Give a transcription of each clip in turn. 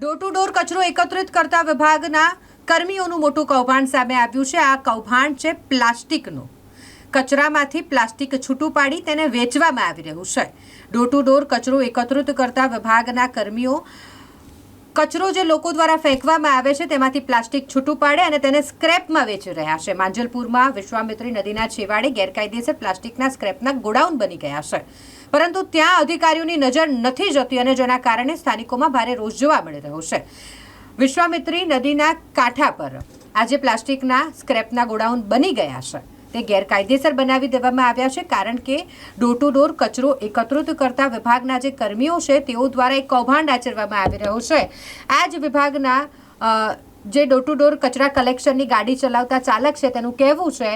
Door to door કચરો એકત્રિત કરતા વિભાગના કર્મીઓનું મોટું કૌભાંડ સામે આવ્યું છે. આ કૌભાંડ છે પ્લાસ્ટિકનું. કચરામાંથી પ્લાસ્ટિક છૂટું પાડી તેને વેચવામાં આવી રહ્યું છે. ડોર ટુ ડોર કચરો એકત્રિત કરતા વિભાગના કર્મીઓ કચરો જે લોકો દ્વારા ફેંકવામાં આવે છે, તેમાંથી પ્લાસ્ટિક છૂટું પાડે અને તેને સ્ક્રેપમાં વેચી રહ્યા છે. માંજલપુરમાં વિશ્વામિત્રી નદીના છેવાડે ગેરકાયદેસર પ્લાસ્ટિકના સ્ક્રેપના ગોડાઉન બની ગયા છે. પરંતુ ત્યાં અધિકારીઓની નજર નથી જતી અને જેના કારણે સ્થાનિકોમાં ભારે રોષ જોવા મળી રહ્યો છે. વિશ્વામિત્રી નદીના કાંઠા પર આજે પ્લાસ્ટિકના સ્ક્રેપના ગોડાઉન બની ગયા છે. તે ગેરકાયદેસર બનાવી દેવામાં આવ્યા છે, કારણ કે ડોર ટુ ડોર કચરો એકત્રિત કરતા વિભાગના જે કર્મીઓ છે, તેઓ દ્વારા એક કૌભાંડ આચરવામાં આવી રહ્યો છે. આ જ વિભાગના જે ડોર ટુ ડોર કચરા કલેક્શનની ગાડી ચલાવતા ચાલક છે, તેનું કહેવું છે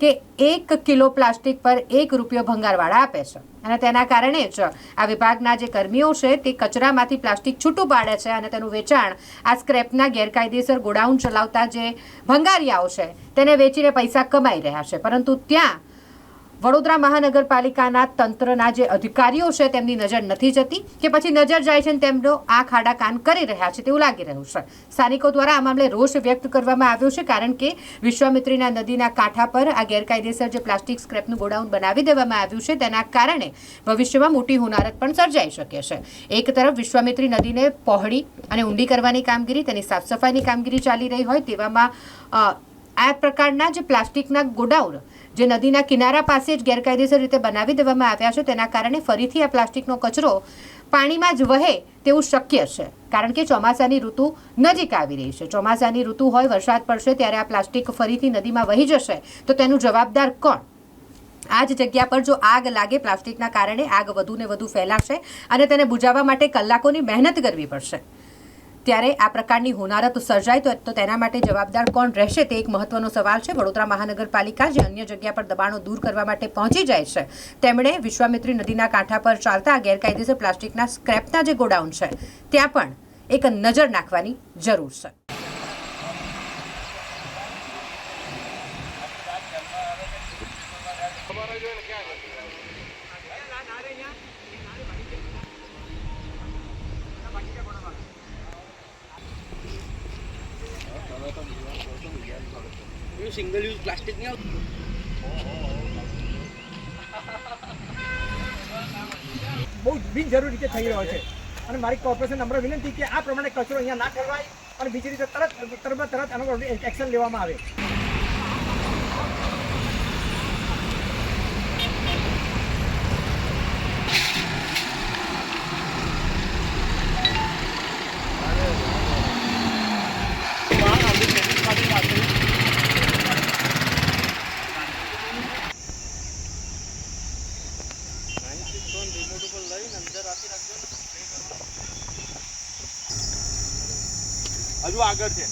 કે એક કિલો પ્લાસ્ટિક પર એક રૂપિયો ભંગારવાળા આપે છે. અને તેના કારણે જ આ વિભાગના જે કર્મીઓ છે, તે કચરામાંથી પ્લાસ્ટિક છૂટું પાડે છે અને તેનું વેચાણ આ સ્ક્રેપના ગેરકાયદેસર ગોડાઉન ચલાવતા જે ભંગારિયાઓ છે, તેને વેચીને પૈસા કમાઈ રહ્યા છે. પરંતુ ત્યાં વડોદરા મહાનગરપાલિકાના તંત્રના જે અધિકારીઓ છે, તેમની નજર નથી જતી કે પછી નજર જાય છે તેમનો આ ખાડા કાન કરી રહ્યા છે તેવું લાગી રહ્યું છે. સ્થાનિકો દ્વારા આ મામલે રોષ વ્યક્ત કરવામાં આવ્યો છે, કારણ કે વિશ્વામિત્રીના નદીના કાંઠા પર આ ગેરકાયદેસર જે પ્લાસ્ટિક સ્ક્રેપનું ગોડાઉન બનાવી દેવામાં આવ્યું છે, તેના કારણે ભવિષ્યમાં મોટી હોનારત પણ સર્જાઈ શકે છે. એક તરફ વિશ્વામિત્રી નદીને પહોળી અને ઊંડી કરવાની કામગીરી, તેની સાફસફાઈની કામગીરી ચાલી રહી હોય તેવામાં આ પ્રકારના જે પ્લાસ્ટિકના ગોડાઉન જે નદીના કિનારા પાસે જ ગેરકાયદેસર રીતે બનાવી દેવામાં આવ્યા છે, તેના કારણે ફરીથી આ પ્લાસ્ટિકનો કચરો પાણીમાં જ વહે તેવું શક્ય છે. કારણ કે ચોમાસાની ઋતુ નજીક આવી રહી છે. ચોમાસાની ઋતુ હોય, વરસાદ પડશે ત્યારે આ પ્લાસ્ટિક ફરીથી નદીમાં વહી જશે. તો તેનું જવાબદાર કોણ? આ જ જગ્યા પર જો આગ લાગે, પ્લાસ્ટિકના કારણે આગ વધુ ને વધુ ફેલાશે અને તેને બુજાવવા માટે કલાકોની મહેનત કરવી પડશે. ત્યારે આ પ્રકારની હોનારત સર્જાય તો તેના માટે જવાબદાર કોણ રહેશે તે એક મહત્વનો સવાલ છે. વડોદરા મહાનગરપાલિકા જે અન્ય જગ્યા પર દબાણો દૂર કરવા માટે પહોંચી જાય છે, તેમણે વિશ્વામિત્રી નદીના કાંઠા પર ચાલતા ગેરકાયદેસર પ્લાસ્ટિકના સ્ક્રેપના જે ગોડાઉન છે, ત્યાં પણ એક નજર નાખવાની જરૂર છે. પેલું સિંગલ યુઝ પ્લાસ્ટિક નહીં આવતું. બહુ બિનજરૂરી રીતે થઈ રહ્યો છે. અને મારી કોર્પોરેશન નંબર વિનંતી કે આ પ્રમાણે કચરો અહીંયા ના કરવાય અને બીજી રીતે તરત તરત તરત આનો એક્શન લેવામાં આવે. હજુ આગળ છે.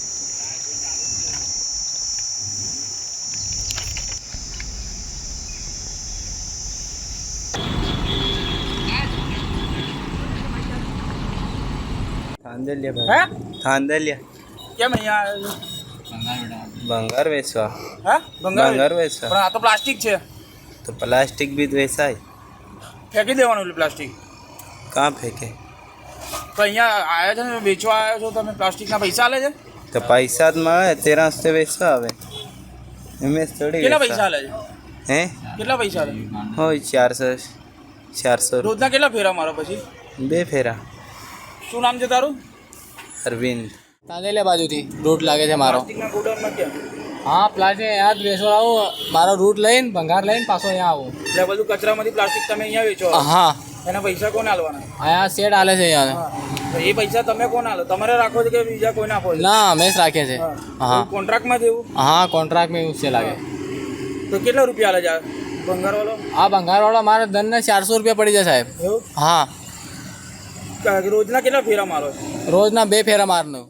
થાંદલિયા ભાઈ. થાંદલિયા કેમ અહીંયા ભંગાર વેચવા. હા? ભંગાર વેચવા. પણ આ તો પ્લાસ્ટિક છે. તો પ્લાસ્ટિક બી વેચાય. ફેંકી દેવાનું પ્લાસ્ટિક. કાં ફેંકે? તો અહીંયા આવ્યા છે ને વેચવા આવ્યા છો? તમે પ્લાસ્ટિકના પૈસા આલે છે? તો પૈસા જ મળે તેરા હસ્તે વેચવા આવે. એમ થોડી કેટલા પૈસા વેચવા. આલે છે? હે? કેટલા પૈસા આલે હોય ચારસો ચારસો રોજના કેટલા ફેરા મારો પછી? બે ફેરા. શું નામ છે તારું? અરવિંદ. તાંદેલિયા બાજુથી રૂટ લાગે છે મારો. હા પ્લાસ્ટિક અહીંયા જ બેસો આવું. મારો રૂટ લઈને ભંગાર લઈને પાછો અહીંયા આવું. એટલે બધું કચરામાંથી પ્લાસ્ટિક તમે અહીંયા વેચો? હા. એના પૈસા કોને આલવાના? આયા શેડ આલે છે યાર. એ પૈસા તમે કોને આલો? તમારે રાખો છો કે બીજા કોઈને આપો છો? ના અમે જ રાખીએ છે. હા. કોન્ટ્રાક્ટમાં જેવું હા કોન્ટ્રાક્ટમાં એવું છે લાગે. તો કેટલા રૂપિયા આલે છે ભંગારવાળો? આ ભંગારવાળો મારે દંડને ચારસો રૂપિયા પડી જાય સાહેબ. એવું? હા. રોજના કેટલા ફેરા મારો રોજના બે ફેરા મારનું.